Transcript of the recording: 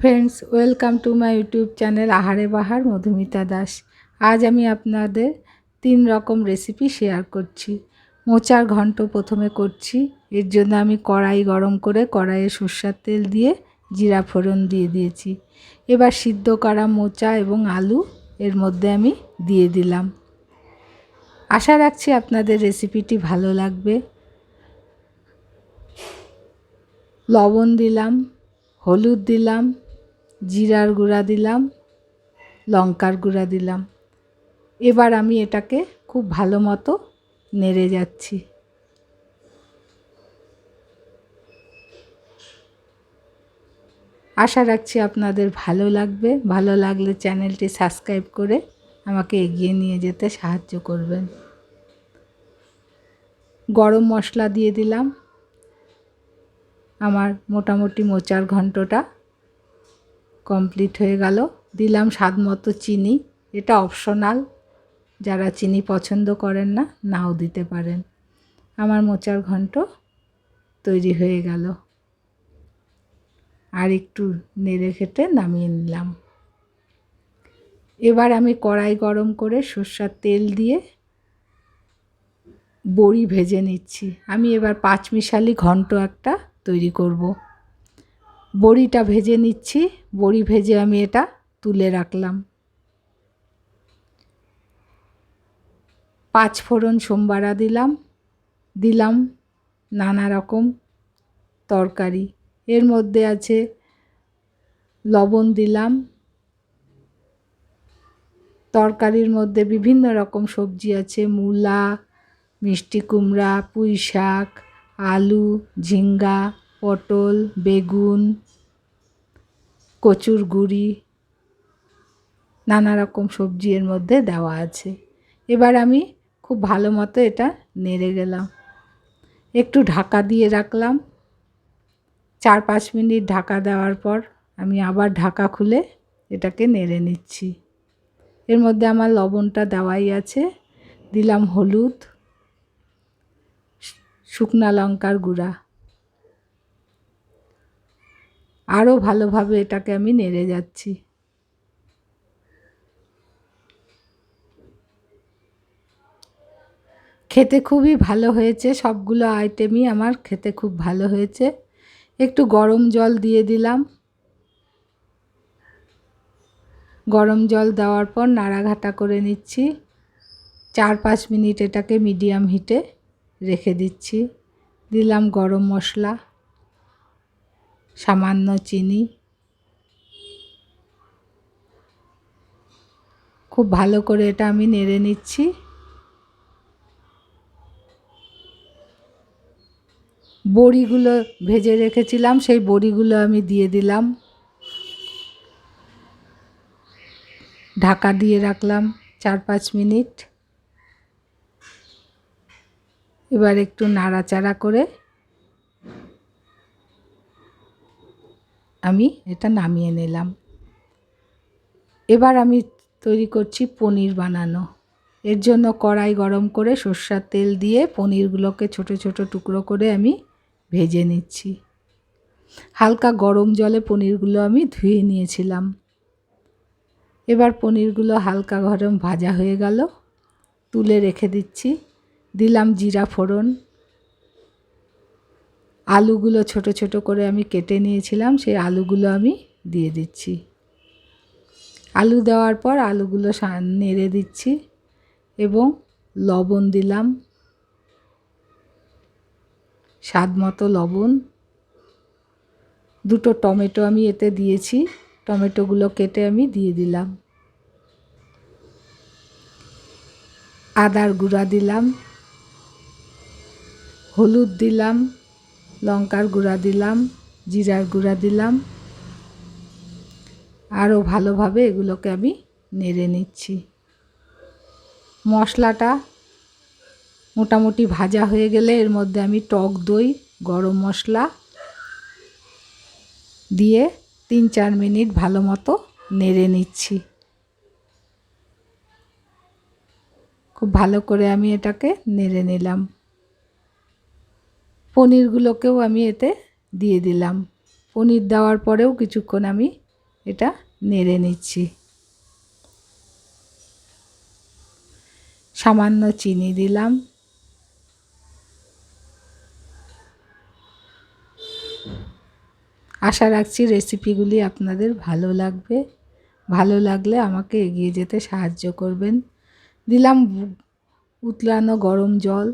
Friends welcome to my YouTube channel Ahare Bahar Madhumita Das আজ আমি আপনাদের তিন রকম রেসিপি শেয়ার করছি। মোচার ঘন্ট প্রথমে করছি। এর জন্য আমি কড়াই গরম করে কড়াইয়ে সর্ষার তেল দিয়ে জিরা ফোড়ন দিয়ে দিয়েছি। এবার সিদ্ধ করা মোচা এবং আলু এর মধ্যে আমি দিয়ে দিলাম। আশা রাখছি আপনাদের রেসিপিটি ভালো লাগবে। লবণ দিলাম, হলুদ দিলাম জিরার গুঁড়া দিলাম, লঙ্কার গুঁড়া দিলাম। এবার আমি এটাকে খুব ভালো মতো নেড়ে যাচ্ছি। আশা রাখছি আপনাদের ভালো লাগবে। ভালো লাগলে চ্যানেলটি সাবস্ক্রাইব করে আমাকে এগিয়ে নিয়ে যেতে সাহায্য করবেন। গরম মশলা দিয়ে দিলাম। আমার মোটামুটি মোচার ঘন্টটা কমপ্লিট হয়ে গেল। দিলাম স্বাদ মতো চিনি। এটা অপশনাল যারা চিনি পছন্দ করেন না, নাও দিতে পারেন। আমার মোচার ঘন্ট তৈরি হয়ে গেল। আর একটু নেড়ে খেটে নামিয়ে নিলাম। এবার আমি কড়াই গরম করে সর্ষার তেল দিয়ে বড়ি ভেজে নিচ্ছি। আমি এবার পাঁচ মিশালি ঘন্ট একটা তৈরি করব। বড়িটা ভেজে নিচ্ছি। বড়ি ভেজে আমি এটা তুলে রাখলাম। পাঁচ ফোড়ন সোমবারা দিলাম। দিলাম নানা রকম তরকারি। এর মধ্যে আছে লবণ দিলাম। তরকারির মধ্যে বিভিন্ন রকম সবজি আছে। মূলা, মিষ্টি কুমড়া পুঁই শাক আলু, ঝিঙ্গা পটল, বেগুন, কচুর গুঁড়ি, নানা রকম সবজি এর মধ্যে দেওয়া আছে। এবার আমি খুব ভালো মতো এটা নেড়ে গেলাম। একটু ঢাকা দিয়ে রাখলাম। চার পাঁচ মিনিট ঢাকা দেওয়ার পর আমি আবার ঢাকা খুলে এটাকে নেড়ে নিচ্ছি। এর মধ্যে আমার লবণটা দেওয়াই আছে। দিলাম হলুদ, শুকনা লঙ্কার গুঁড়া। আরও ভালোভাবে এটাকে আমি নেড়ে যাচ্ছি। খেতে খুবই ভালো হয়েছে, সবগুলো আইটেমই আমার খেতে খুব ভালো হয়েছে। একটু গরম জল দিয়ে দিলাম। গরম জল দেওয়ার পর নাড়াঘাটা করে নিচ্ছি। চার পাঁচ মিনিট এটাকে মিডিয়াম হিটে রেখে দিচ্ছি। দিলাম গরম মশলা। সামান্য চিনি। খুব ভালো করে এটা আমি নেড়ে নিচ্ছি। বড়িগুলো ভেজে রেখেছিলাম, সেই বড়িগুলো আমি দিয়ে দিলাম। ঢাকা দিয়ে রাখলাম চার পাঁচ মিনিট। এবার একটু নাড়াচাড়া করে আমি এটা নামিয়ে নিলাম। এবার আমি তৈরি করছি পনির বানানো। এর জন্য কড়াই গরম করে সর্ষার তেল দিয়ে পনিরগুলোকে ছোট ছোট টুকরো করে আমি ভেজে নিচ্ছি। হালকা গরম জলে পনিরগুলো আমি ধুয়ে নিয়েছিলাম। এবার পনিরগুলো হালকা গরম ভাজা হয়ে গেল। তুলে রেখে দিচ্ছি। দিলাম জিরা ফোড়ন। আলুগুলো ছোট ছোট করে আমি কেটে নিয়েছিলাম, সেই আলুগুলো আমি দিয়ে দিচ্ছি। আলু দেওয়ার পর আলুগুলো নেড়ে দিচ্ছি এবং লবণ দিলাম। স্বাদ মতো লবণ। দুটো টমেটো আমি এতে দিয়েছি, টমেটোগুলো কেটে আমি দিয়ে দিলাম। আদার গুঁড়া দিলাম। হলুদ দিলাম। লঙ্কার গুঁড়া দিলাম, জিরার গুঁড়া দিলাম। আরও ভালোভাবে এগুলোকে আমি নেড়ে নিচ্ছি। মশলাটা মোটামুটি ভাজা হয়ে গেলে এর মধ্যে আমি টক দই, গরম মশলা দিয়ে তিন চার মিনিট ভালো মতো নেড়ে নিচ্ছি। খুব ভালো করে আমি এটাকে নেড়ে নিলাম। পনিরগুলোকেও আমি এতে দিয়ে দিলাম। পনির দেওয়ার পরেও কিছুক্ষণ আমি এটা নেড়ে নিচ্ছি। সামান্য চিনি দিলাম। আশা রাখছি রেসিপিগুলি আপনাদের ভালো লাগবে। ভালো লাগলে আমাকে এগিয়ে যেতে সাহায্য করবেন। দিলাম উতলানো গরম জল।